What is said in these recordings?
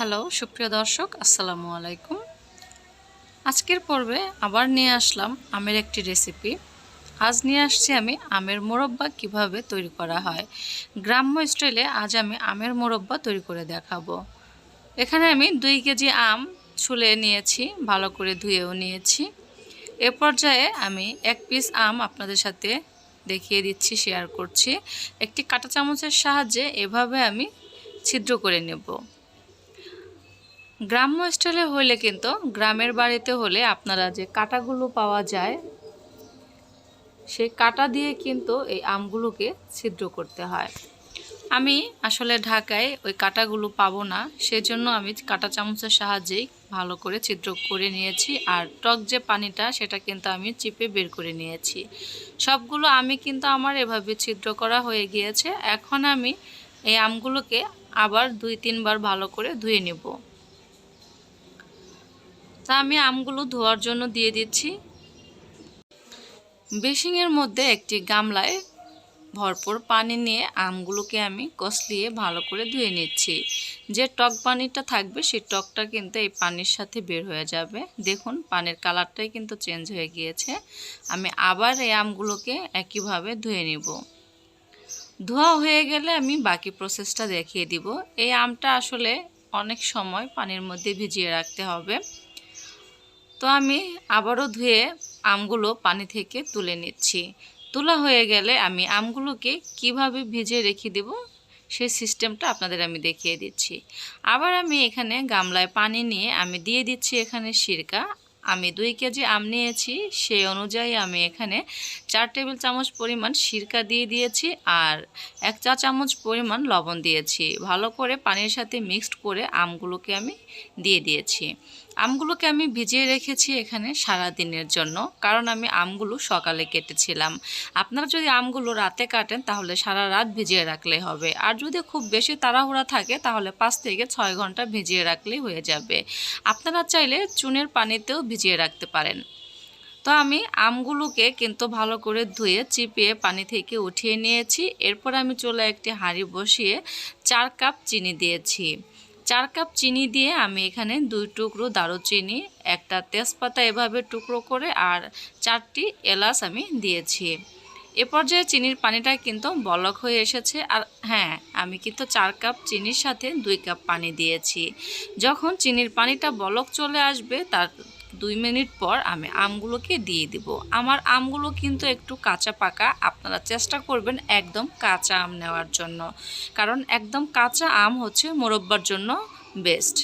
Hello, সুপ্রিয় দর্শক, আসসালামু আলাইকুম। আজকের পর্বে আবার নিয়ে আসলাম আমের একটি রেসিপি। আজ নিয়ে আসছি আমি আমের মোরব্বা কীভাবে তৈরি করা হয়। গ্রাম্য স্টাইলে আজ আমি আমের মোরব্বা তৈরি করে দেখাবো। এখানে আমি দুই কেজি আম ছুলে নিয়েছি, ভালো করে ধুয়েও নিয়েছি। এ পর্যায়ে আমি এক পিস আম আপনাদের সাথে দেখিয়ে দিচ্ছি, শেয়ার করছি। একটি কাঁটা চামচের সাহায্যে এভাবে আমি ছিদ্র করে নেব। গ্রাম্য স্টাইলে হলে কিন্তু গ্রামের বাড়িতে হলে আপনারা যে কাটাগুলো পাওয়া যায়, সেই কাটা দিয়ে কিন্তু এই আমগুলোকে ছিদ্র করতে হয়। আমি আসলে ঢাকায় ওই কাটাগুলো পাবো না, সেজন্য আমি কাটা চামচের সাহায্যেই ভালো করে ছিদ্র করে নিয়েছি আর টক যে পানিটা, সেটা কিন্তু আমি চিপে বের করে নিয়েছি। সবগুলো আমি কিন্তু আমার এভাবে ছিদ্র করা হয়ে গিয়েছে। এখন আমি এই আমগুলোকে আবার দুই তিনবার ভালো করে ধুয়ে নেব। তা আমি আমগুলো ধোয়ার জন্য দিয়ে দিচ্ছি। বেসিংয়ের মধ্যে একটি গামলায় ভরপুর পানি নিয়ে আমগুলোকে আমি কষলিয়ে ভালো করে ধুয়ে নিচ্ছি। যে টক পানিটা থাকবে, সেই টকটা কিন্তু এই পানির সাথে বের হয়ে যাবে। দেখুন, পানির কালারটাই কিন্তু চেঞ্জ হয়ে গিয়েছে। আমি আবার এই আমগুলোকে একইভাবে ধুয়ে নিব। ধোয়া হয়ে গেলে আমি বাকি প্রসেসটা দেখিয়ে দিব। এই আমটা আসলে অনেক সময় পানির মধ্যে ভিজিয়ে রাখতে হবে। তো আমি আবারও ধুয়ে আমগুলো পানি থেকে তুলে নিচ্ছি। তোলা হয়ে গেলে আমি আমগুলোকে কীভাবে ভিজে রেখে দেব সেই সিস্টেমটা আপনাদের আমি দেখিয়ে দিচ্ছি। আবার আমি এখানে গামলায় পানি নিয়ে আমি দিয়ে দিচ্ছি এখানে সিরকা। আমি দুই কেজি আম নিয়েছি, সেই অনুযায়ী আমি এখানে চার টেবিল চামচ পরিমাণ সিরকা দিয়ে দিয়েছি আর এক চা চামচ পরিমাণ লবণ দিয়েছি। ভালো করে পানির সাথে মিক্সড করে আমগুলোকে আমি দিয়ে দিয়েছি। আমগুলোকে আমি ভিজিয়ে রেখেছি এখানে সারা দিনের জন্য, কারণ আমি আমগুলো সকালে কেটেছিলাম। আপনারা যদি আমগুলো রাতে কাটেন, তাহলে সারা রাত ভিজিয়ে রাখলে হবে। আর যদি খুব বেশি তাড়াহুড়া থাকে, তাহলে পাঁচ থেকে ছয় ঘণ্টা ভিজিয়ে রাখলেই হয়ে যাবে। আপনারা চাইলে চুনের পানিতেও ভিজিয়ে রাখতে পারেন। তো আমি আমগুলোকে কিন্তু ভালো করে ধুয়ে, চিপিয়ে পানি থেকে উঠিয়ে নিয়েছি। এরপর আমি চলে একটি হাঁড়ি বসিয়ে চার কাপ চিনি দিয়েছি। চার কাপ চিনি দিয়ে আমি এখানে দুই টুকরো দারুচিনি, একটা তেজপাতা এভাবে টুকরো করে আর চারটি এলাচ আমি দিয়েছি। এ পর্যায়ে চিনির পানিটা কিন্তু বলক হয়ে এসেছে আর হ্যাঁ আমি কিন্তু চার কাপ চিনির সাথে দুই কাপ পানি দিয়েছি। যখন চিনির পানিটা বলক চলে আসবে, তার দুই মিনিট পর আমি আমগুলোকে দিয়ে দিব। আমার আমগুলো কিন্তু একটু কাঁচা পাকা। আপনারা চেষ্টা করবেন একদম কাঁচা আম নেওয়ার জন্য। কারণ একদম কাঁচা আম হচ্ছে মোরব্বার জন্য বেস্ট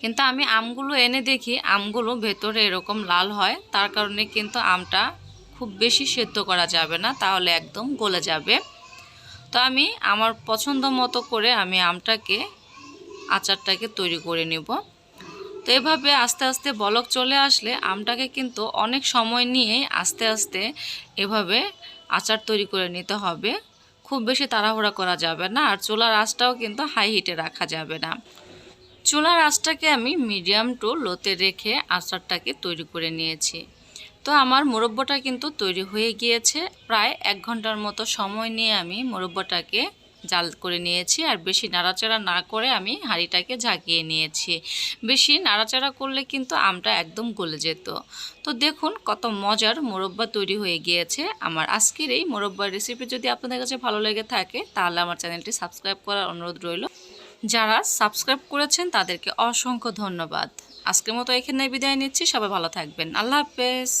কিন্তু আমি আমগুলো এনে দেখি, আমগুলো ভেতরে এরকম লাল হয়, তার কারণে কিন্তু আমটা খুব বেশি সেদ্ধ করা যাবে না, তাহলে একদম গলে যাবে। তো আমি আমার পছন্দ মতো করে আমি আমটাকে, আচারটাকে তৈরি করে নেব। তো এভাবে আস্তে আস্তে বলক চলে আসলে আমটাকে কিন্তু অনেক সময় নিয়ে আস্তে আস্তে এভাবে আচার তৈরি করে নিতে হবে। খুব বেশি তাড়াহুড়া করা যাবে না আর চুলার আঁচটাও কিন্তু হাই হিটে রাখা যাবে না। চুলার আঁচটাকে আমি মিডিয়াম টু লোতে রেখে আচারটাকে তৈরি করে নিয়েছি। তো আমার মোরব্বটা কিন্তু তৈরি হয়ে গিয়েছে। প্রায় এক ঘণ্টার মতো সময় নিয়ে আমি মোরব্বটাকে জাল করে নিয়েছি আর বেশি নাড়াচাড়া না করে আমি হাঁড়িটাকে ঝাঁকিয়ে নিয়েছি। বেশি নাড়াচাড়া করলে কিন্তু আমটা একদম গলে যেত। তো দেখুন কত মজার মোরব্বা তৈরি হয়ে গিয়েছে। আমার আজকের এই মোরব্বার রেসিপি যদি আপনাদের কাছে ভালো লেগে থাকে, তাহলে আমার চ্যানেলটি সাবস্ক্রাইব করার অনুরোধ রইল। যারা সাবস্ক্রাইব করেছেন, তাদেরকে অসংখ্য ধন্যবাদ। আজকের মতো এখানে বিদায় নিচ্ছি। সবাই ভালো থাকবেন। আল্লাহ হাফেজ।